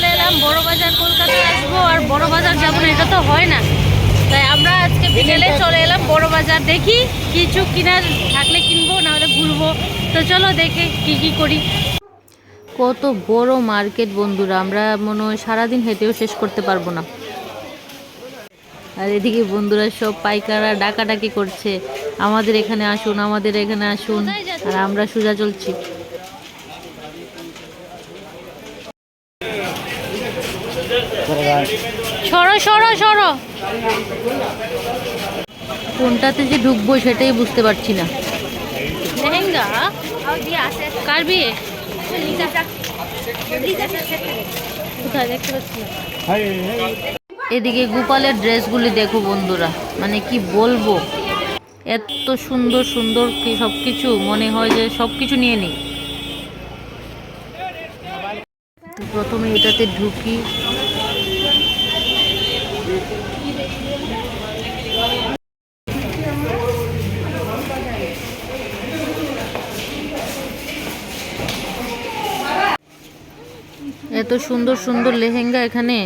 চলে এলাম বড় বাজার কলকাতায় আসব আর বড় বাজার যাব না এটা তো হয় না। তাই আমরা আজকে বিকেলে চলে এলাম বড় বাজার দেখি কিছু কিনার থাকলে কিনবো নাহলে ঘুরবো তো চলো দেখে কি কি করি। কত বড় মার্কেট বন্ধুরা আমরা মনে হয় সারাদিন হেঁটেও শেষ করতে পারব না। আর এদিকে বন্ধুরা সব পাইকাররা ডাকাডাকি করছে। আমাদের এখানে আসুন আমাদের এখানে আসুন আর আমরা সোজা চলছি। সরো সরো সরো। কোনটাতে যে ঢুকবো সেটাই বুঝতে পারছি না। লেহেঙ্গা? কার বিয়ে? না। এদিকে গোপালের ড্রেসগুলি দেখো বন্ধুরা মানে কি বলব? এত সুন্দর সুন্দর কি সব কিছু মনে হয় যে সব কিছু নিয়ে নিই। প্রথমে এটাতে ঢুকি এত সুন্দর সুন্দর লেহেঙ্গা এখানে।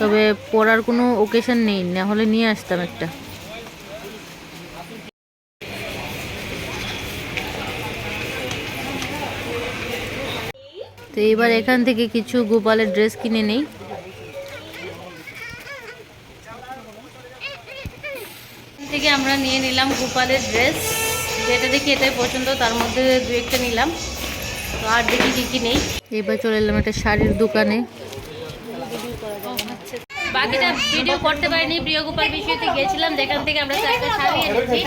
তবে পরার কোনো ওকেশন নেই, না হলে নিয়ে আসতাম একটা। তো এবার এখান থেকে কিছু গোপালের ড্রেস কিনে নেই। থেকে আমরা নিয়ে নিলাম গোপালের ড্রেস যেটা দেখি এটাই পছন্দ তার মধ্যে দু একটা নিলাম। তো আর দেখি কি কি নেই। এবার চলে এলাম একটা শাড়ির দোকানে। বাকিটা ভিডিও করতে পারিনি প্রিয় গোপাল বিষয়তে গেছিলাম যেখান থেকে আমরা চারটা শাড়ি এনেছি?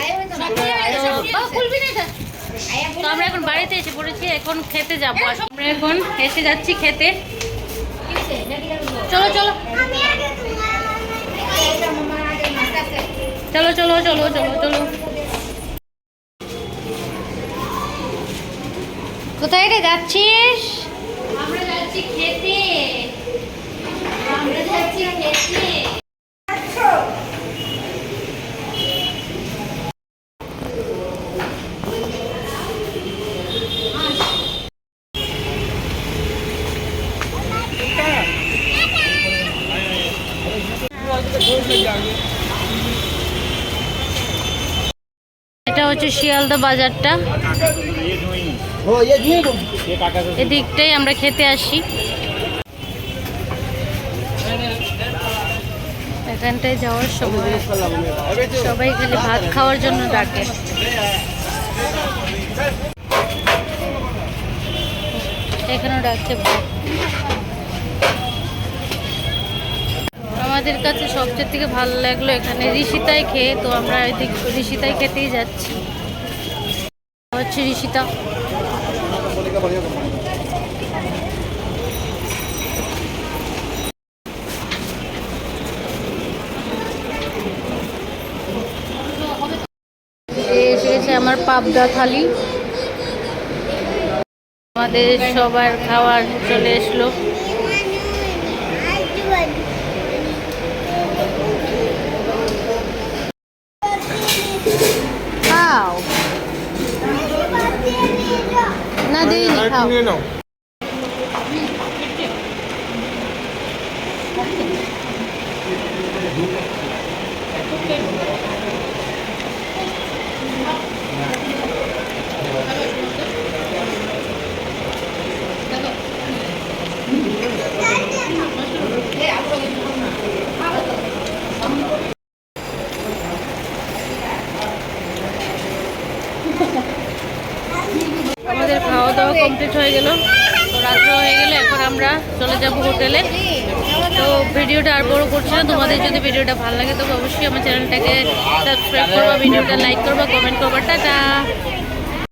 তো আমরা এখন বাড়িতে এসে পড়েছি এখন খেতে যাব। আমরা এখন এসে যাচ্ছি খেতে। চলো চলো। চলো চলো চলো চলো চলো। কোথায় রে যাচ্ছিস? আমরা যাচ্ছি খেতে। আমরা যাচ্ছি খেতে। এটা হচ্ছে শিয়ালদা বাজারটা। এদিকটাই আমরা খেতে আসি। এখানটায় যাওয়ার সময় সবাই খালি ভাত খাওয়ার জন্য ডাকে। এখানেও ডাকছে ভাত। আমাদের কাছে সবচেয়ে থেকে ভালো লাগল এখানে ঋষিতায় খেয়ে, তো আমরা এদিক ঋষিতায় খেতেই যাচ্ছি। হচ্ছে ঋষিতা। আমার পাবদা থালি। আমাদের সবার খাওয়ার চলে এসলো। đi. Nhỉ Thank you. আমাদের খাওয়া দাওয়া কমপ্লিট হয়ে গেল। তো রাত্র হয়ে গেলে এখন আমরা চলে যাব হোটেলে। তো ভিডিওটা আর বড় করছি না। তোমাদের যদি ভিডিওটা ভালো লাগে, তবে অবশ্যই আমার চ্যানেলটাকে সাবস্ক্রাইব করবা ভিডিওটা লাইক করবা কমেন্ট করবা টাটা!